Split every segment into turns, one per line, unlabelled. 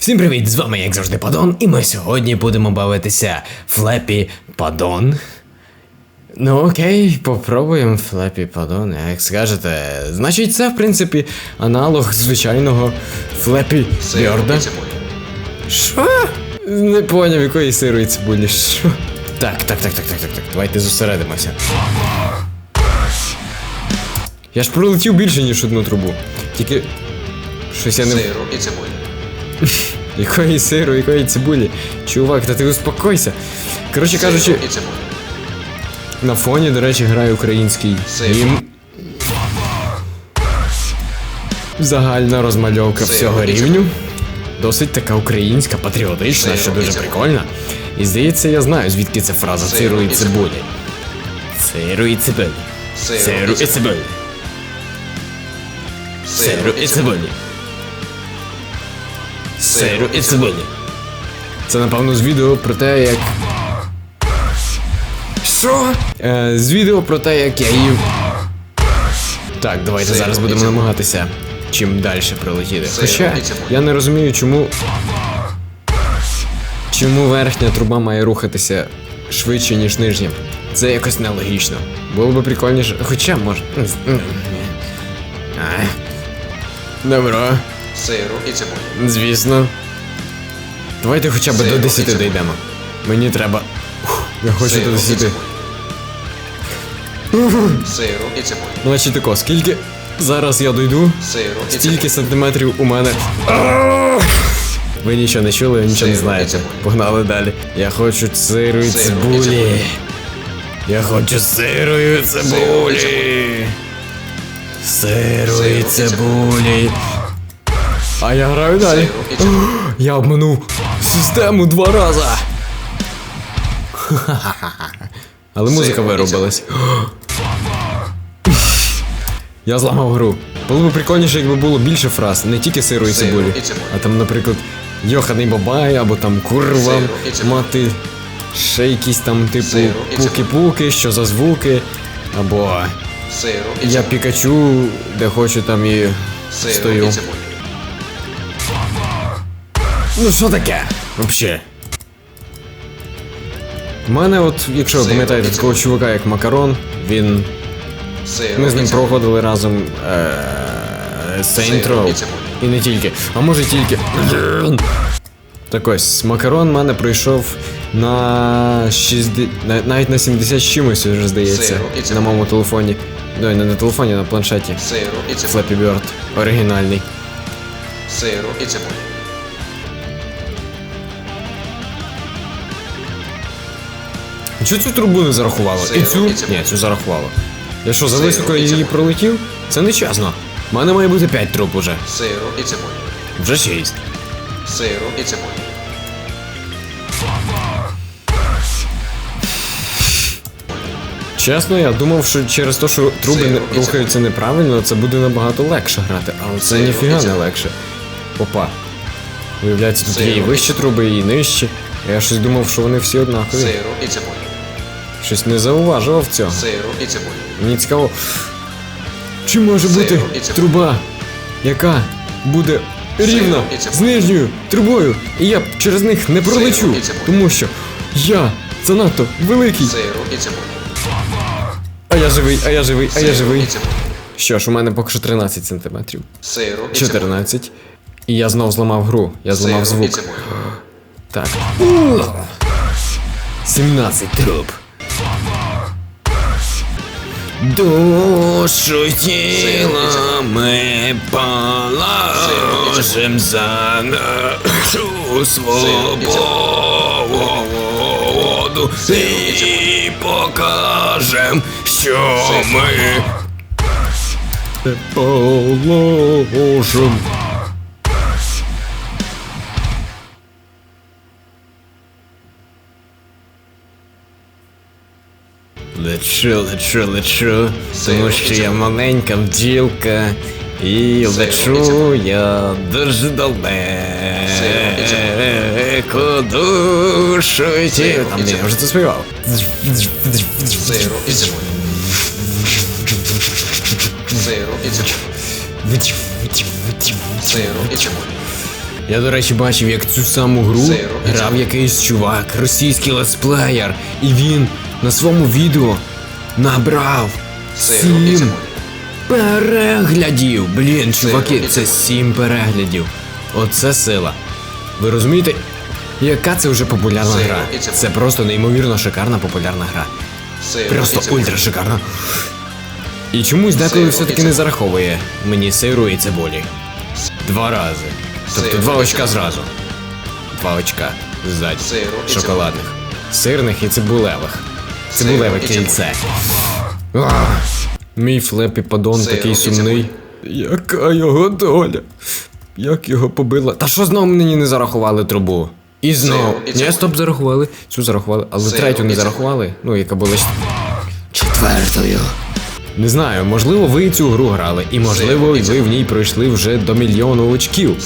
Всім привіт! З вами як завжди Падон, і ми сьогодні будемо бавитися Флепі Падон. Ну окей, попробуємо Флепі Падон, як скажете. Значить, це в принципі аналог звичайного Флепі Бьорда. Що? Не поняв, якої сиру і цибулі. Що? Так, так, так, так, так, так, так. Давайте зосередимося. Я ж пролетів більше, ніж одну трубу. Тільки. Щось я не.
Сиру і цибулі.
Якої сиру, якої цибулі? Чувак, та ти успокойся. Коротше кажучи, на фоні, до речі, грає український гімн. Загальна розмальовка всього рівню. Досить така українська, патріотична, що дуже прикольна. І здається, я знаю, звідки ця фраза
Сир
сиру і
і
цибулі. Сиру і цибулі. Сиру і цибулі. Сиру і цибулі. Сиру і цибулі. Це напевно з відео про те, як. Що? Е, з відео про те, як я їв. Так, давайте зараз будемо намагатися чим далі прилетіти. Хоча я не розумію, чому. Чому верхня труба має рухатися швидше, ніж нижня. Це якось нелогічно. Було би прикольніше. Хоча може. Добро.
Сиру і цибулі.
Звісно. Давайте хоча б
Сиру
до
і
10
цибулі.
дійдемо. Мені треба. Ух, Я хочу
Сиру
до
і
10.
цибулі. Сиру і цибулі.
Значить тако, скільки зараз я дойду,
Сиру і
стільки
цибулі.
сантиметрів у мене. Ви нічого не чули, ви нічого не
Сиру і
знаєте.
цибулі.
Погнали далі. Я хочу сиру і
Сиру і
цибулі.
цибулі.
Я хочу сиру і цибулі. Сиру
Сиру
і цибулі. А я граю далі. Я обманув систему два рази. Але музика виробилась. Я зламав гру. Було б прикольніше, якби було більше фраз, не тільки сиру і
Сиру
цибулі, а там, наприклад, йоханий бабай, або там курва мати ще якісь там типу пуки-пуки, що за звуки, або я пікачу, де хочу там і стою. Ну що таке? Вообще. У мене от, якщо ви пам'ятаєте такого чувака, як Макарон, він. Ми з ним проходили разом е,
Сиру і
не тільки. А може тільки. Так ось, Макарон мене пройшов на 60... навіть на 70 з чимось вже здається. На моєму телефоні. Ну, не на телефоні, а на планшеті.
Сиру і.
Flappy Bird. Оригінальний.
Сиру і цибулі.
Чого цю трубу не зарахувало? І цю? Ні, цю зарахувало. Я що, за високо її пролетів? Це не чесно. У мене має бути 5 труб уже.
Сиру і цибулі.
Вже 6.
Сиру і цибулі.
Чесно, я думав, що через те, що труби не рухаються неправильно, це буде набагато легше грати, але це ніфіга не легше. Опа. Виявляється, тут є і вищі труби, і нижчі. Я щось думав, що вони всі однакові.
Сиру і цибулі.
Щось не зауважував цього.
Сиру і.
Мені цікаво. Чи може
Сиру
бути
і цибулю.
труба, яка буде рівна
і цибулю.
з нижньою трубою, і я через них не пролечу,
і цибулю.
тому що я занадто великий.
Сиру і цибулі.
А я живий, а я живий, а я
Сиру
живий. Що ж, у мене поки що 13 сантиметрів.
Сиру і цибулі.
14. І я знов зламав гру. Я зламав
Сиру і
звук. Так. 17 труб. Душу тіла ми положим за нашу свободу і покажем, що ми положим. Лечу, лечу, лечу, тому що я маленька бджілка. І лечу. я дуже далеко душу тіла. Там ні, я вже це співав. Я, до речі, бачив, як цю саму гру грав якийсь чувак, російський летсплеєр, і він на своєму відео набрав сім переглядів. Блін, чуваки, це сім переглядів. Оце сила. Ви розумієте, яка це вже популярна гра? Це просто неймовірно шикарна популярна гра. Просто ультра шикарна. І чомусь деколи все-таки не зараховує мені сиру і цибулі. Два рази. Тобто два очка зразу. Два очка ззаді. Шоколадних. Сирних і цибулевих.
Це
Цибулеве кільце. Мій флепі падон такий сумний. Яка його доля? Як його побила? Та що знову мені не зарахували трубу? І знову. Ні, стоп, зарахували. Цю зарахували, але третю не зарахували. Ну, яка була четвертою. Не знаю, можливо, ви цю гру грали, і можливо, ви в ній пройшли вже до мільйону очків.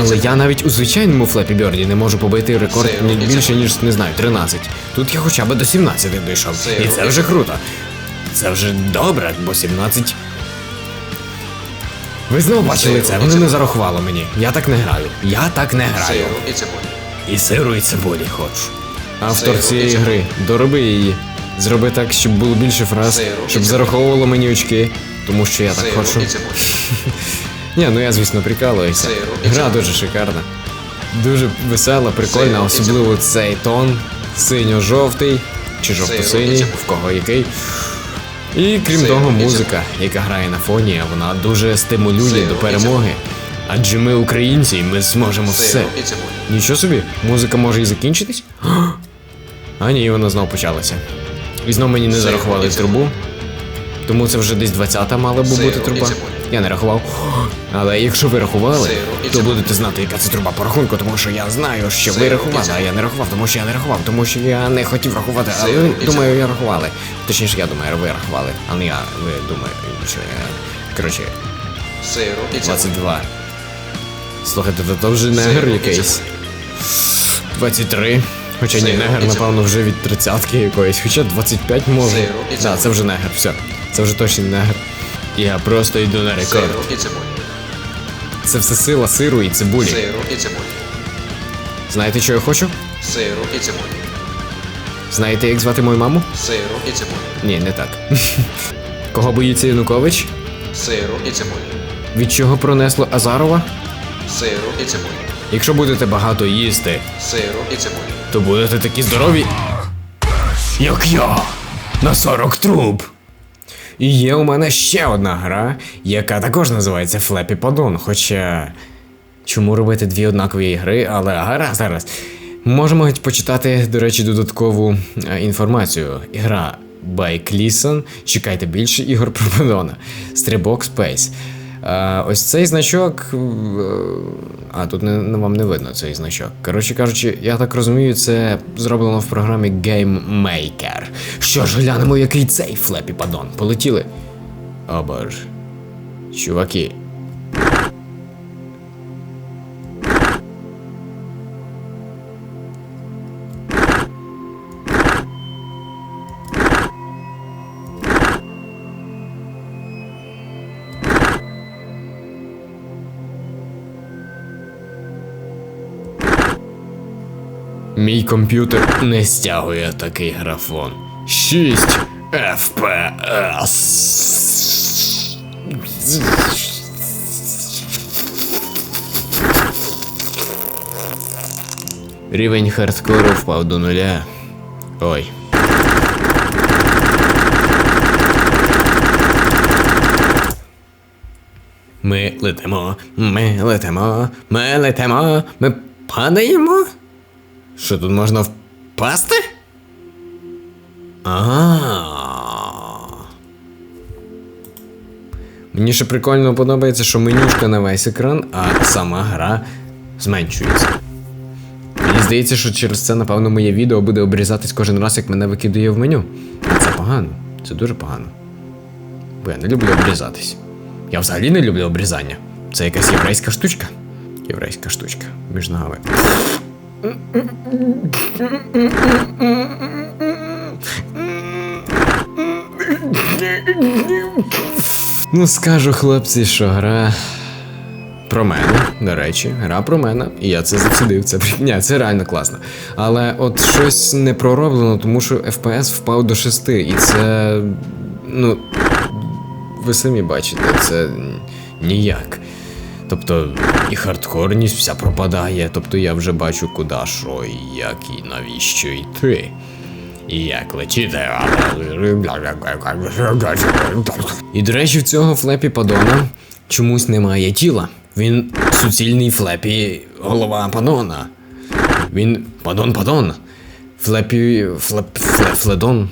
Але я навіть у звичайному Флепі Бьорді не можу побити рекорд ні більше, ніж не знаю, 13. Тут я хоча б до 17 дійшов. І це вже круто. Це вже добре, бо 17. Ви знову бачили це, вони не зарахували мені. Я так не граю. Я так не граю. І сиру, і цибулі хочу. Автор цієї гри, дороби її. Зроби так, щоб було більше фраз, щоб зараховувало мені очки, тому що я так хочу. Ні, ну я звісно прикалуюся. Гра дуже шикарна. Дуже весела, прикольна, особливо цей тон синьо-жовтий чи жовто-синій, в кого який. І крім того, музика, яка грає на фоні, вона дуже стимулює до перемоги. Адже ми українці, і ми зможемо все. Нічого собі, музика може і закінчитись? А ні, вона знов почалася. І знов мені не зарахували трубу. Тому це вже десь 20-та мала б
Це
бути труба. Я не рахував. Але якщо ви рахували, то будете знати, яка це труба по рахунку, тому що я знаю, що ви рахували, а я не рахував, тому що я не рахував, тому що я не хотів рахувати, але думаю, я рахували. Точніше, я думаю, ви рахували, а не я, ви думаю, що я. Коротше, 22. Слухайте, то, вже негр якийсь. 23. Хоча ні, негр,
робиться.
напевно, вже від 30-ки якоїсь. Хоча 25 може. Так, це вже негр, все. Це вже точно негр. Я просто йду на рекорд.
робиться.
Це все сила сиру і цибулі.
Це робиться.
Знаєте, що я хочу?
Це робиться.
Знаєте, як звати мою маму?
Це робиться.
Ні, не так. Кого боїться Янукович?
Це робиться.
Від чого пронесло Азарова?
Це робиться.
Якщо будете багато їсти,
Це робиться.
То будете такі здорові. Як я. На 40 труб. І є у мене ще одна гра, яка також називається Flappy Подон. Хоча. Чому робити дві однакові гри, але гаразд зараз. Можемо почитати, до речі, додаткову е, інформацію. Гра by Cleason. Чекайте більше ігор про Подона. Стрибок Space. Е, ось цей значок. е, А, тут не, вам не видно цей значок. Коротше кажучи, я так розумію, це зроблено в програмі Game Maker. Що ж, глянемо, який цей флепі падон. Полетіли. О боже. Чуваки. Мій комп'ютер не стягує такий графон. 6 FPS. Рівень хардкору впав до нуля. Ой. Ми летимо, ми летимо, ми летимо, ми падаємо. Що тут можна впасти? А. Мені ще прикольно подобається, що менюшка на весь екран, а сама гра зменшується. Мені здається, що через це, напевно, моє відео буде обрізатись кожен раз, як мене викидає в меню. Це погано. Це дуже погано. Бо я не люблю обрізатись. Я взагалі не люблю обрізання. Це якась єврейська штучка. Єврейська штучка між ногами. Ну, скажу хлопці, що гра про мене, до речі, гра про мене, і я це зацідив. Це ні, це реально класно. Але от щось не пророблено, тому що FPS впав до 6, і це. Ну. Ви самі бачите, це ніяк. Тобто і хардкорність вся пропадає, тобто я вже бачу, куди що, і як, і навіщо йти. І як летіти. І до речі, в цього флепі падона чомусь немає тіла. Він суцільний флепі голова падона. Він падон падон. Флепі. Флеп, фле, фледон.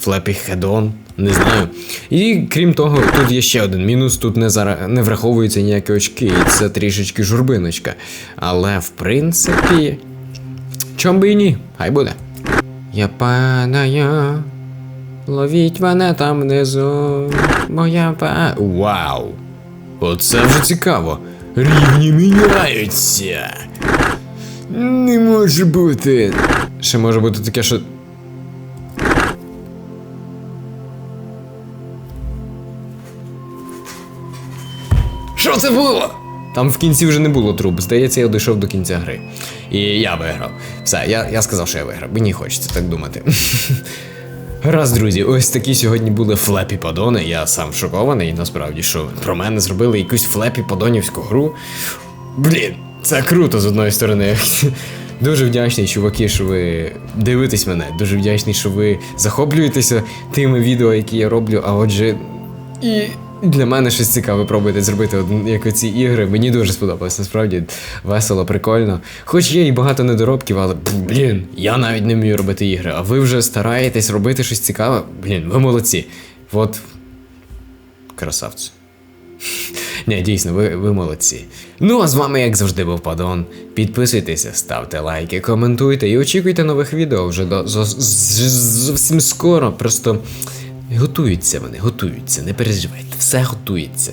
Флепі хедон. Не знаю. І крім того, тут є ще один мінус: тут не, зара... не враховуються ніякі очки, і це трішечки журбиночка. Але в принципі. Чом би і ні, хай буде. Я падаю, ловіть мене там внизу, моя па. Вау! Оце вже цікаво. Рівні міняються. Не може бути. Ще може бути таке, що. Що це було? Там в кінці вже не було труб. Здається, я дійшов до кінця гри. І я виграв. Все, я, я сказав, що я виграв. Мені хочеться так думати. Раз, друзі, ось такі сьогодні були флепі подони. Я сам шокований, насправді, що про мене зробили якусь флепі подонівську гру. Блін, це круто з одної сторони. Дуже вдячний, чуваки, що ви дивитесь мене. Дуже вдячний, що ви захоплюєтеся тими відео, які я роблю. А отже, і для мене щось цікаве пробуйте зробити, як оці ігри. Мені дуже сподобалось, насправді весело, прикольно. Хоч є і багато недоробків, але блін, я навіть не вмію робити ігри. А ви вже стараєтесь робити щось цікаве. Блін, ви молодці. От. Красавці. Ні, дійсно, ви, ви молодці. Ну а з вами, як завжди, був Падон. Підписуйтеся, ставте лайки, коментуйте і очікуйте нових відео вже до зовсім скоро. Просто готуються вони, готуються, не переживайте, все готується.